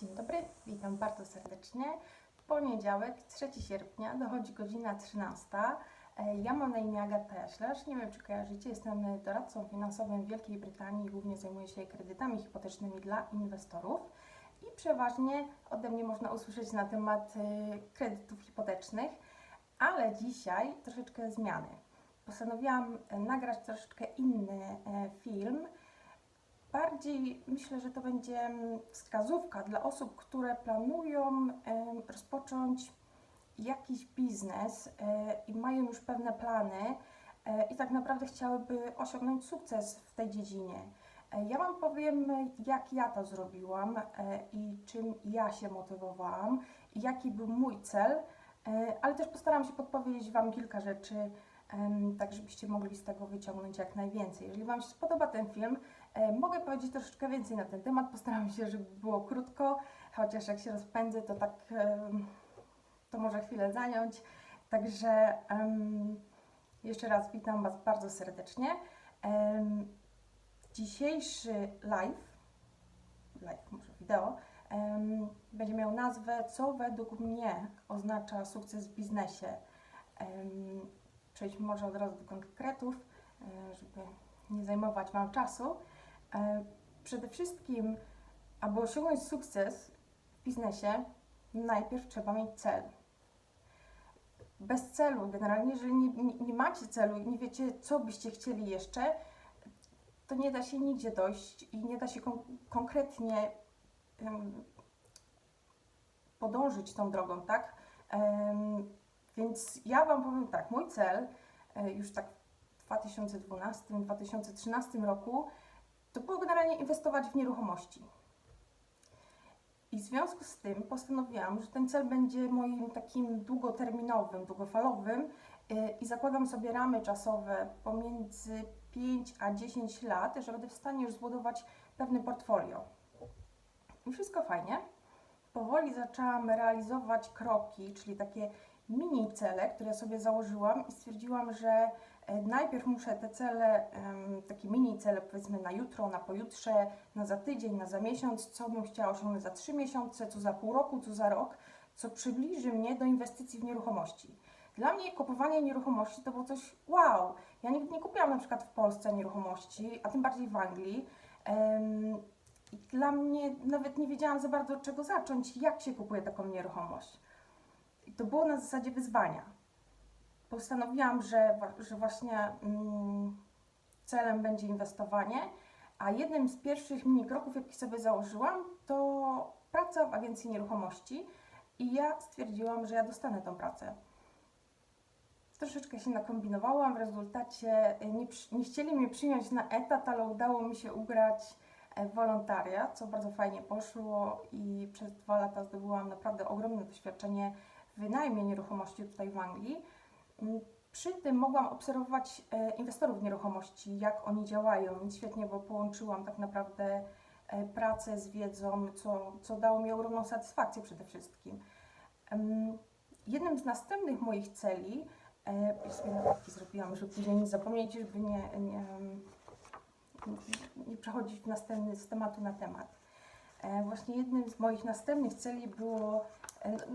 Dzień dobry, witam bardzo serdecznie. Poniedziałek, 3 sierpnia, dochodzi godzina 13. E, Ja mam na imię Agata Jaślarz, nie wiem czy kojarzycie, jestem doradcą finansowym w Wielkiej Brytanii i głównie zajmuję się kredytami hipotecznymi dla inwestorów. I przeważnie ode mnie można usłyszeć na temat e, kredytów hipotecznych, ale dzisiaj troszeczkę zmiany. Postanowiłam e, nagrać troszeczkę inny film, Bardziej myślę, że to będzie mm, wskazówka dla osób, które planują rozpocząć jakiś biznes e, i mają już pewne plany e, i tak naprawdę chciałyby osiągnąć sukces w tej dziedzinie. E, Ja Wam powiem, jak ja to zrobiłam i czym ja się motywowałam i jaki był mój cel, ale też postaram się podpowiedzieć Wam kilka rzeczy, tak żebyście mogli z tego wyciągnąć jak najwięcej. Jeżeli Wam się spodoba ten film, Mogę powiedzieć troszeczkę więcej na ten temat. Postaram się, żeby było krótko, chociaż jak się rozpędzę, to tak to może chwilę zająć. Także jeszcze raz witam Was bardzo serdecznie. Dzisiejszy live, live może wideo, będzie miał nazwę Co według mnie oznacza sukces w biznesie. Przejdźmy może od razu do konkretów, e, żeby nie zajmować Wam czasu. E, Przede wszystkim, aby osiągnąć sukces w biznesie, najpierw trzeba mieć cel. Bez celu, generalnie, jeżeli nie, nie, macie celu i nie wiecie, co byście chcieli jeszcze, to nie da się nigdzie dojść i nie da się kon- konkretnie em, podążyć tą drogą, tak? Em, więc ja Wam powiem tak, mój cel e, już tak w 2012-2013 roku to było generalnie inwestować w nieruchomości. I w związku z tym postanowiłam, że ten cel będzie moim takim długoterminowym, długofalowym yy, i zakładam sobie ramy czasowe pomiędzy 5 a 10 lat, że będę w stanie już zbudować pewne portfolio. I wszystko fajnie. Powoli zaczęłam realizować kroki, czyli takie mini cele, które sobie założyłam i stwierdziłam, że Najpierw muszę te cele, takie mini cele powiedzmy na jutro, na pojutrze, na za tydzień, na za miesiąc, co bym chciała osiągnąć za trzy miesiące, co za pół roku, co za rok, co przybliży mnie do inwestycji w nieruchomości. Dla mnie kupowanie nieruchomości to było coś wow. Ja nigdy nie kupiłam na przykład w Polsce nieruchomości, a tym bardziej w Anglii. I Dla mnie nawet nie wiedziałam za bardzo od czego zacząć, jak się kupuje taką nieruchomość. I to było na zasadzie wyzwania postanowiłam, że, że właśnie mm, celem będzie inwestowanie, a jednym z pierwszych mini kroków, jaki sobie założyłam, to praca w agencji nieruchomości i ja stwierdziłam, że ja dostanę tą pracę. Troszeczkę się nakombinowałam, w rezultacie y, nie, nie chcieli mnie przyjąć na etat, ale udało mi się ugrać e, wolontariat, co bardzo fajnie poszło i przez dwa lata zdobyłam naprawdę ogromne doświadczenie w wynajmie nieruchomości tutaj w Anglii. Przy tym mogłam obserwować e, inwestorów nieruchomości, jak oni działają. Świetnie, bo połączyłam tak naprawdę e, pracę z wiedzą, co, co dało mi ogromną satysfakcję przede wszystkim. Jednym z następnych moich celi, e, już sobie zrobiłam, żeby później nie zapomnieć, żeby nie, nie, nie przechodzić w następny z tematu na temat. Właśnie jednym z moich następnych celi było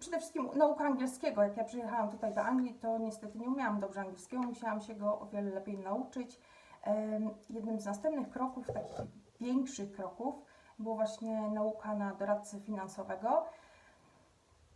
przede wszystkim nauka angielskiego. Jak ja przyjechałam tutaj do Anglii, to niestety nie umiałam dobrze angielskiego, musiałam się go o wiele lepiej nauczyć. Jednym z następnych kroków, takich większych kroków, było właśnie nauka na doradcę finansowego.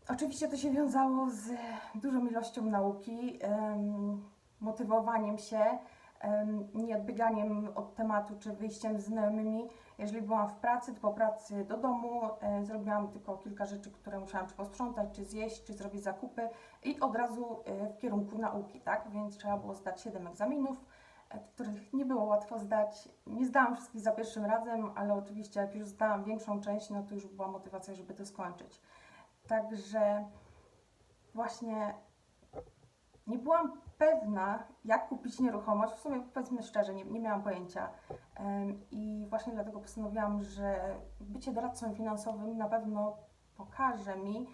Oczywiście to się wiązało z dużą ilością nauki, em, motywowaniem się, em, nieodbieganiem od tematu czy wyjściem z znajomymi. Jeżeli byłam w pracy, to po pracy do domu e, zrobiłam tylko kilka rzeczy, które musiałam czy posprzątać, czy zjeść, czy zrobić zakupy i od razu e, w kierunku nauki, tak? Więc trzeba było zdać 7 egzaminów, e, których nie było łatwo zdać. Nie zdałam wszystkich za pierwszym razem, ale oczywiście jak już zdałam większą część, no to już była motywacja, żeby to skończyć. Także właśnie nie byłam pewna, jak kupić nieruchomość. W sumie powiedzmy szczerze, nie, nie miałam pojęcia. I właśnie dlatego postanowiłam, że bycie doradcą finansowym na pewno pokaże mi,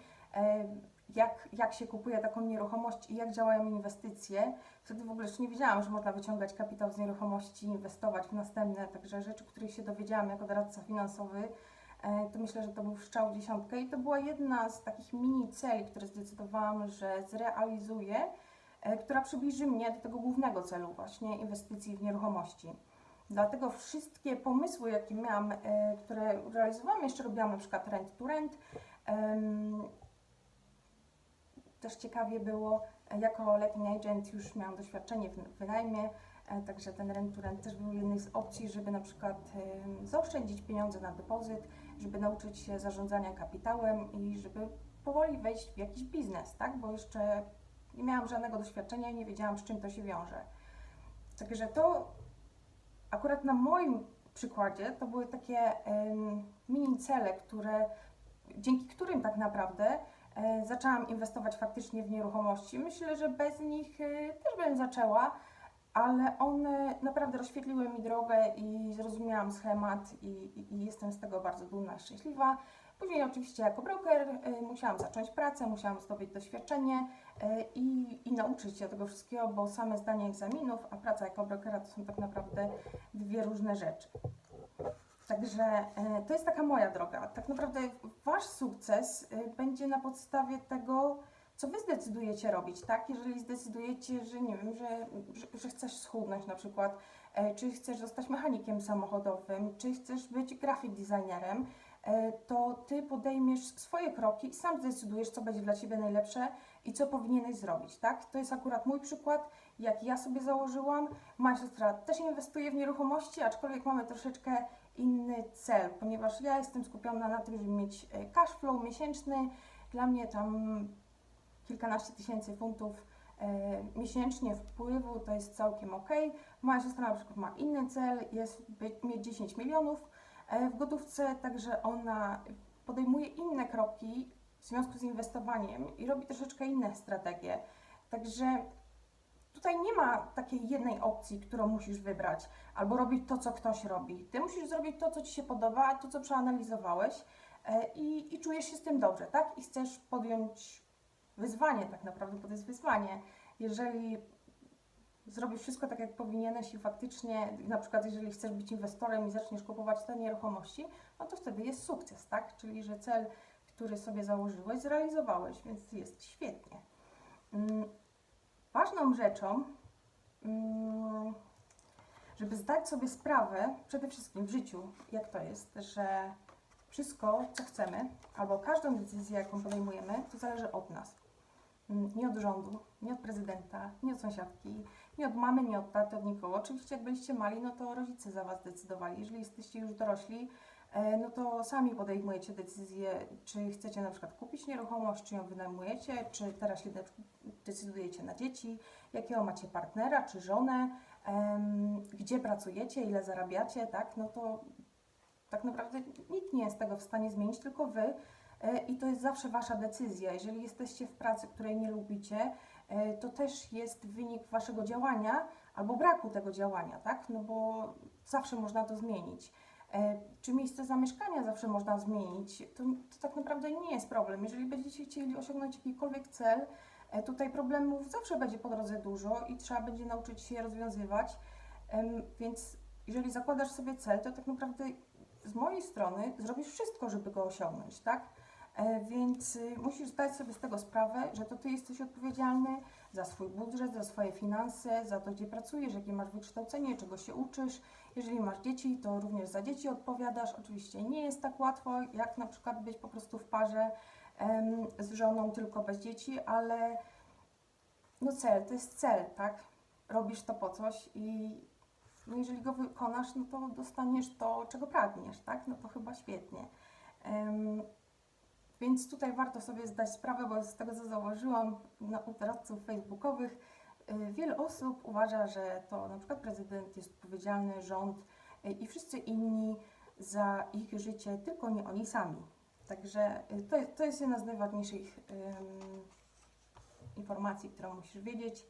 jak, jak się kupuje taką nieruchomość i jak działają inwestycje. Wtedy w ogóle jeszcze nie wiedziałam, że można wyciągać kapitał z nieruchomości, inwestować w następne, także rzeczy, których się dowiedziałam jako doradca finansowy, e, to myślę, że to był strzał w dziesiątkę i to była jedna z takich mini celi, które zdecydowałam, że zrealizuję, która przybliży mnie do tego głównego celu właśnie inwestycji w nieruchomości. Dlatego wszystkie pomysły, jakie miałam, e, które realizowałam, jeszcze robiłam na przykład rent to rent. Też ciekawie było, e, jako letting agent już miałam doświadczenie w wynajmie, e, także ten rent to rent też był jedną z opcji, żeby na przykład zaoszczędzić pieniądze na depozyt, żeby nauczyć się zarządzania kapitałem i żeby powoli wejść w jakiś biznes, tak? Bo jeszcze nie miałam żadnego doświadczenia i nie wiedziałam, z czym to się wiąże. Także to akurat na moim przykładzie to były takie mini cele, które, dzięki którym tak naprawdę e, zaczęłam inwestować faktycznie w nieruchomości. Myślę, że bez nich e, też bym zaczęła, ale one naprawdę rozświetliły mi drogę i zrozumiałam schemat i, i, i jestem z tego bardzo dumna i szczęśliwa. Później oczywiście jako broker e, musiałam zacząć pracę, musiałam zdobyć doświadczenie e, i, i nauczyć się tego wszystkiego, bo same zdanie egzaminów, a praca jako brokera to są tak naprawdę dwie różne rzeczy. Także e, to jest taka moja droga. Tak naprawdę Wasz sukces będzie na podstawie tego, co Wy zdecydujecie robić, tak? Jeżeli zdecydujecie, że nie wiem, że, że, że chcesz schudnąć na przykład, czy chcesz zostać mechanikiem samochodowym, czy chcesz być graphic designerem, to Ty podejmiesz swoje kroki i sam zdecydujesz, co będzie dla Ciebie najlepsze i co powinieneś zrobić, tak? To jest akurat mój przykład, jak ja sobie założyłam. Moja siostra też inwestuje w nieruchomości, aczkolwiek mamy troszeczkę inny cel, ponieważ ja jestem skupiona na tym, żeby mieć e, cash flow miesięczny. Dla mnie tam kilkanaście tysięcy funtów e, miesięcznie wpływu to jest całkiem ok. Moja siostra na przykład ma inny cel, jest mieć 10 milionów e, w gotówce, także ona podejmuje inne kroki w związku z inwestowaniem i robi troszeczkę inne strategie. Także tutaj nie ma takiej jednej opcji, którą musisz wybrać, albo robić to, co ktoś robi. Ty musisz zrobić to, co ci się podoba, to, co przeanalizowałeś e, i, i czujesz się z tym dobrze, tak? I chcesz podjąć wyzwanie, tak naprawdę, bo to jest wyzwanie. Jeżeli zrobisz wszystko tak, jak powinieneś i faktycznie, na przykład jeżeli chcesz być inwestorem i zaczniesz kupować te nieruchomości, no to wtedy jest sukces, tak? Czyli, że cel, który sobie założyłeś, zrealizowałeś, więc jest świetnie. Mm, Ważną rzeczą, mm, żeby zdać sobie sprawę, przede wszystkim w życiu, jak to jest, że wszystko, co chcemy, albo każdą decyzję, jaką podejmujemy, to zależy od nas. Mm, Nie od rządu, nie od prezydenta, nie od sąsiadki, nie od mamy, nie od taty, od nikogo. Oczywiście, jak byliście mali, no to rodzice za Was decydowali. Jeżeli jesteście już dorośli, e, no to sami podejmujecie decyzję, czy chcecie na przykład kupić nieruchomość, czy ją wynajmujecie, czy teraz się de- decydujecie na dzieci, jakiego macie partnera, czy żonę, gdzie pracujecie, ile zarabiacie, tak? No to tak naprawdę nikt nie jest tego w stanie zmienić, tylko Wy. E, I to jest zawsze Wasza decyzja. Jeżeli jesteście w pracy, której nie lubicie, to też jest wynik Waszego działania albo braku tego działania, tak? No bo zawsze można to zmienić. E, Czy miejsce zamieszkania zawsze można zmienić? To, to tak naprawdę nie jest problem. Jeżeli będziecie chcieli osiągnąć jakikolwiek cel, e, tutaj problemów zawsze będzie po drodze dużo i trzeba będzie nauczyć się je rozwiązywać. Więc jeżeli zakładasz sobie cel, to tak naprawdę z mojej strony zrobisz wszystko, żeby go osiągnąć, tak? E, Więc y, musisz zdać sobie z tego sprawę, że to ty jesteś odpowiedzialny za swój budżet, za swoje finanse, za to, gdzie pracujesz, jakie masz wykształcenie, czego się uczysz. Jeżeli masz dzieci, to również za dzieci odpowiadasz. Oczywiście nie jest tak łatwo, jak na przykład być po prostu w parze em, z żoną, tylko bez dzieci, ale no cel to jest cel, tak? Robisz to po coś i no jeżeli go wykonasz, no to dostaniesz to, czego pragniesz, tak? No to chyba świetnie. Więc tutaj warto sobie zdać sprawę, bo z tego co założyłam na u doradców facebookowych, y, wiele osób uważa, że to na przykład prezydent jest odpowiedzialny, rząd y, i wszyscy inni za ich życie, tylko nie oni sami. Także y, to, to jest jedna z najważniejszych ym, informacji, którą musisz wiedzieć.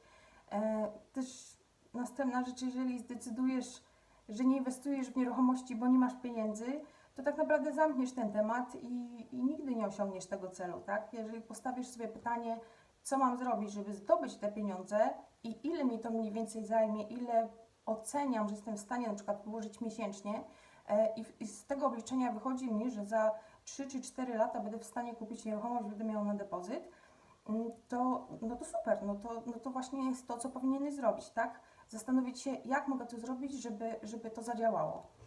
E, też następna rzecz, jeżeli zdecydujesz, że nie inwestujesz w nieruchomości, bo nie masz pieniędzy, to tak naprawdę zamkniesz ten temat i, i nigdy nie osiągniesz tego celu, tak? Jeżeli postawisz sobie pytanie, co mam zrobić, żeby zdobyć te pieniądze i ile mi to mniej więcej zajmie, ile oceniam, że jestem w stanie na przykład położyć miesięcznie, e, i, i z tego obliczenia wychodzi mi, że za 3 czy 4 lata będę w stanie kupić nieruchomość, będę miał na depozyt, mm, to, no to super, no to, no to właśnie jest to, co powinieneś zrobić, tak? Zastanowić się, jak mogę to zrobić, żeby, żeby to zadziałało.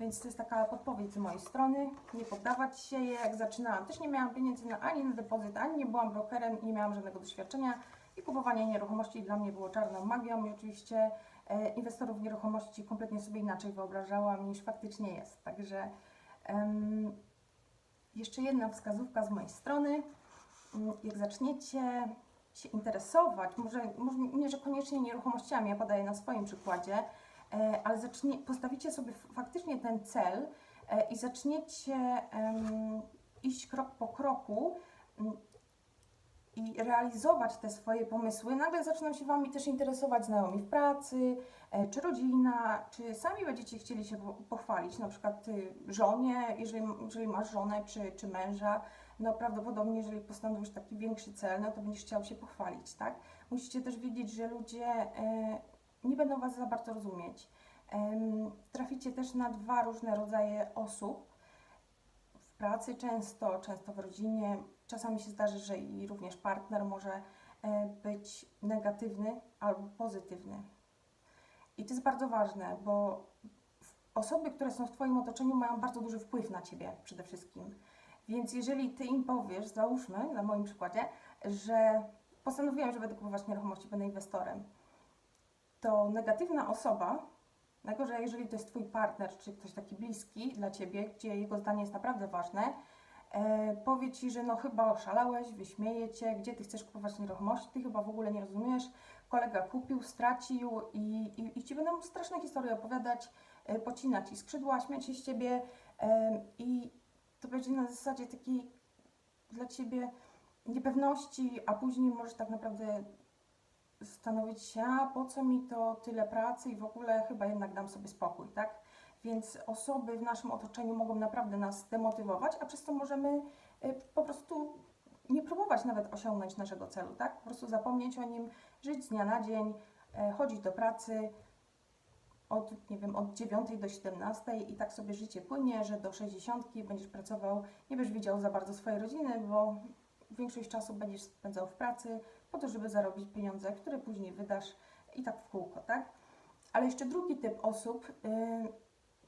Więc to jest taka podpowiedź z mojej strony. Nie poddawać się. Ja Jak zaczynałam, też nie miałam pieniędzy na, ani na depozyt, ani nie byłam brokerem nie miałam żadnego doświadczenia. I kupowanie nieruchomości dla mnie było czarną magią. I oczywiście e, inwestorów nieruchomości kompletnie sobie inaczej wyobrażałam niż faktycznie jest. Także em, jeszcze jedna wskazówka z mojej strony. Mm, Jak zaczniecie się interesować, może, może nie, że koniecznie nieruchomościami, ja podaję na swoim przykładzie, ale zacznie, postawicie sobie faktycznie ten cel e, i zaczniecie iść krok po kroku i realizować te swoje pomysły, nagle zaczną się Wami też interesować znajomi w pracy, e, czy rodzina, czy sami będziecie chcieli się po- pochwalić, na przykład Ty żonie, jeżeli, jeżeli masz żonę, czy, czy męża, no prawdopodobnie jeżeli postanowisz taki większy cel, no to będziesz chciał się pochwalić, tak? Musicie też wiedzieć, że ludzie e, nie będą Was za bardzo rozumieć. Traficie też na dwa różne rodzaje osób. W pracy często, często w rodzinie. Czasami się zdarzy, że i również partner może e, być negatywny albo pozytywny. I to jest bardzo ważne, bo osoby, które są w Twoim otoczeniu, mają bardzo duży wpływ na Ciebie przede wszystkim. Więc jeżeli Ty im powiesz, załóżmy na moim przykładzie, że postanowiłem, że będę kupować nieruchomości, będę inwestorem, to negatywna osoba, najgorzej jeżeli to jest Twój partner, czy ktoś taki bliski dla Ciebie, gdzie jego zdanie jest naprawdę ważne, e, powie Ci, że no chyba oszalałeś, wyśmieje Cię, gdzie Ty chcesz kupować nieruchomości, Ty chyba w ogóle nie rozumiesz, kolega kupił, stracił i, i, i Ci będą straszne historie opowiadać, e, pocinać i skrzydła, śmiać się z Ciebie e, i to będzie na zasadzie takiej dla Ciebie niepewności, a później możesz tak naprawdę zastanowić się, a po co mi to tyle pracy i w ogóle chyba jednak dam sobie spokój, tak? Więc osoby w naszym otoczeniu mogą naprawdę nas demotywować, a przez to możemy y, po prostu nie próbować nawet osiągnąć naszego celu, tak? Po prostu zapomnieć o nim, żyć z dnia na dzień, e, chodzić do pracy od, nie wiem, od 9 do 17 i tak sobie życie płynie, że do 60 będziesz pracował, nie będziesz widział za bardzo swojej rodziny, bo większość czasu będziesz spędzał w pracy po to, żeby zarobić pieniądze, które później wydasz i tak w kółko, tak? Ale jeszcze drugi typ osób, yy,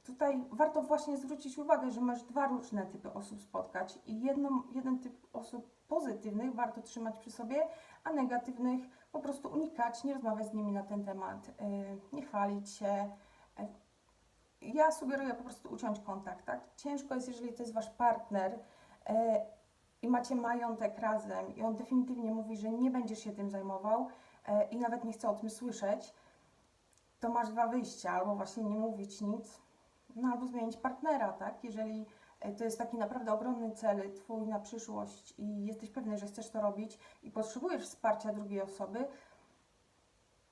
tutaj warto właśnie zwrócić uwagę, że masz dwa różne typy osób spotkać i jedną, jeden typ osób pozytywnych warto trzymać przy sobie, a negatywnych po prostu unikać, nie rozmawiać z nimi na ten temat, yy, nie chwalić się. Ja sugeruję po prostu uciąć kontakt, tak? Ciężko jest, jeżeli to jest wasz partner, yy, i macie majątek razem i on definitywnie mówi, że nie będziesz się tym zajmował e, i nawet nie chce o tym słyszeć, to masz dwa wyjścia, albo właśnie nie mówić nic, no albo zmienić partnera, tak? Jeżeli e, to jest taki naprawdę ogromny cel Twój na przyszłość i jesteś pewny, że chcesz to robić i potrzebujesz wsparcia drugiej osoby,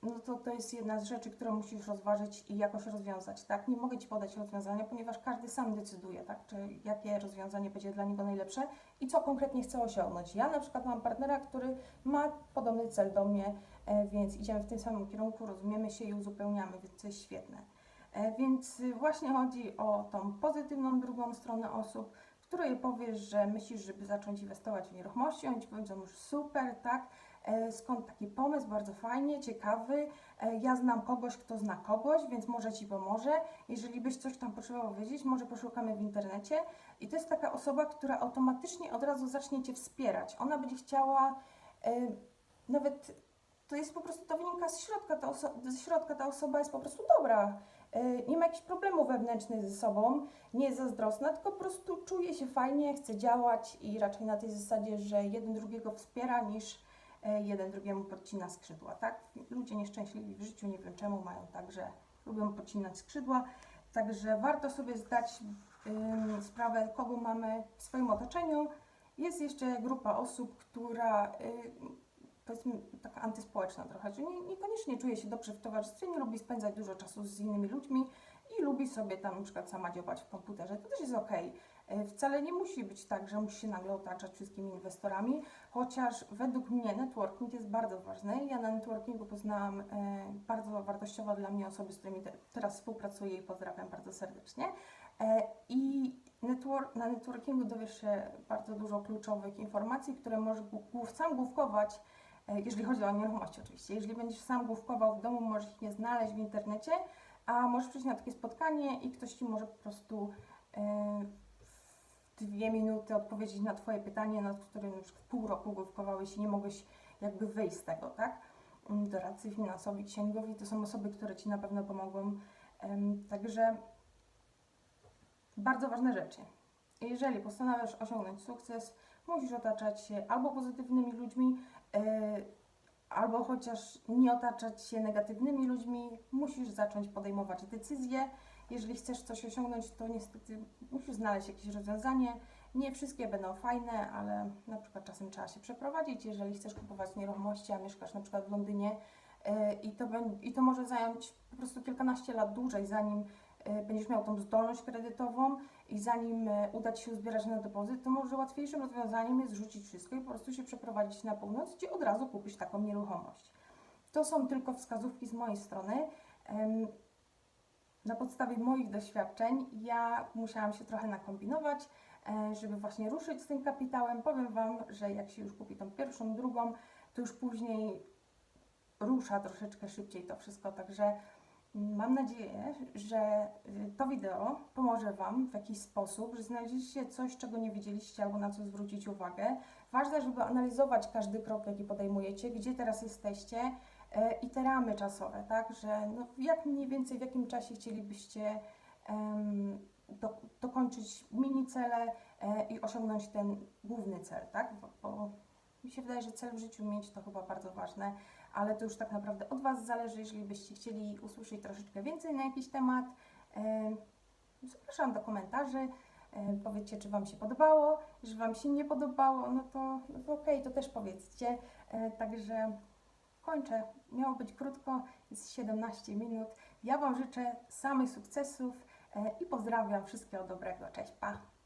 no to to jest jedna z rzeczy, którą musisz rozważyć i jakoś rozwiązać, tak? Nie mogę Ci podać rozwiązania, ponieważ każdy sam decyduje, tak? Czy jakie rozwiązanie będzie dla niego najlepsze i co konkretnie chce osiągnąć. Ja na przykład mam partnera, który ma podobny cel do mnie, e, więc idziemy w tym samym kierunku, rozumiemy się i uzupełniamy, więc to jest świetne. E, Więc właśnie chodzi o tą pozytywną drugą stronę osób, której powiesz, że myślisz, żeby zacząć inwestować w nieruchomości, oni Ci powiedzą już super, tak, skąd taki pomysł, bardzo fajnie, ciekawy. E, Ja znam kogoś, kto zna kogoś, więc może Ci pomoże. Jeżeli byś coś tam potrzebował wiedzieć, może poszukamy w internecie. I to jest taka osoba, która automatycznie od razu zacznie Cię wspierać. Ona będzie chciała, e, nawet to jest po prostu, to wynika z środka, ta ze środka ta osoba jest po prostu dobra. E, Nie ma jakichś problemów wewnętrznych ze sobą, nie jest zazdrosna, tylko po prostu czuje się fajnie, chce działać i raczej na tej zasadzie, że jeden drugiego wspiera niż e, jeden drugiemu podcina skrzydła, tak? Ludzie nieszczęśliwi w życiu, nie wiem czemu, mają tak, że lubią podcinać skrzydła, także warto sobie zdać ym, sprawę, kogo mamy w swoim otoczeniu. Jest jeszcze grupa osób, która y, powiedzmy taka antyspołeczna trochę, nie, niekoniecznie czuje się dobrze w towarzystwie, nie lubi spędzać dużo czasu z innymi ludźmi i lubi sobie tam na przykład sama działać w komputerze. To też jest okej. E, Wcale nie musi być tak, że musi się nagle otaczać wszystkimi inwestorami, chociaż według mnie networking jest bardzo ważny. Ja na networkingu poznałam e, bardzo wartościowe dla mnie osoby, z którymi te, teraz współpracuję i pozdrawiam bardzo serdecznie. E, I networ- na networkingu dowiesz się bardzo dużo kluczowych informacji, które możesz sam główkować, jeżeli chodzi o nieruchomości oczywiście. Jeżeli będziesz sam główkował w domu, możesz ich nie znaleźć w internecie, a możesz przyjść na takie spotkanie i ktoś Ci może po prostu dwie minuty odpowiedzieć na Twoje pytanie, nad którym już pół roku główkowałeś i nie mogłeś jakby wyjść z tego, tak? Mm, Doradcy finansowi, księgowi to są osoby, które Ci na pewno pomogą. Także bardzo ważne rzeczy. Jeżeli postanawiasz osiągnąć sukces, musisz otaczać się albo pozytywnymi ludźmi, yy, albo chociaż nie otaczać się negatywnymi ludźmi. Musisz zacząć podejmować decyzje. Jeżeli chcesz coś osiągnąć, to niestety musisz znaleźć jakieś rozwiązanie. Nie wszystkie będą fajne, ale na przykład czasem trzeba się przeprowadzić, jeżeli chcesz kupować nieruchomości, a mieszkasz na przykład w Londynie yy, i to, i to może zająć po prostu kilkanaście lat dłużej, zanim yy, będziesz miał tą zdolność kredytową i zanim e, uda Ci się uzbierać na depozyt, to może łatwiejszym rozwiązaniem jest rzucić wszystko i po prostu się przeprowadzić na północ, gdzie od razu kupić taką nieruchomość. To są tylko wskazówki z mojej strony. Na podstawie moich doświadczeń ja musiałam się trochę nakombinować, e, żeby właśnie ruszyć z tym kapitałem. Powiem Wam, że jak się już kupi tą pierwszą, drugą, to już później rusza troszeczkę szybciej to wszystko, także Mam nadzieję, że y, to wideo pomoże Wam w jakiś sposób, że znaleźliście coś, czego nie widzieliście albo na co zwrócić uwagę. Ważne, żeby analizować każdy krok, jaki podejmujecie, gdzie teraz jesteście e, i te ramy czasowe, tak, że no, jak mniej więcej w jakim czasie chcielibyście do, dokończyć mini cele e, i osiągnąć ten główny cel, tak, bo, bo mi się wydaje, że cel w życiu mieć to chyba bardzo ważne ale to już tak naprawdę od Was zależy. Jeżeli byście chcieli usłyszeć troszeczkę więcej na jakiś temat, e, zapraszam do komentarzy. E, powiedzcie, czy Wam się podobało. Jeżeli Wam się nie podobało, no to, no to okej, to też powiedzcie. E, także kończę. Miało być krótko, jest 17 minut. Ja Wam życzę samych sukcesów e, i pozdrawiam wszystkiego dobrego. Cześć, pa!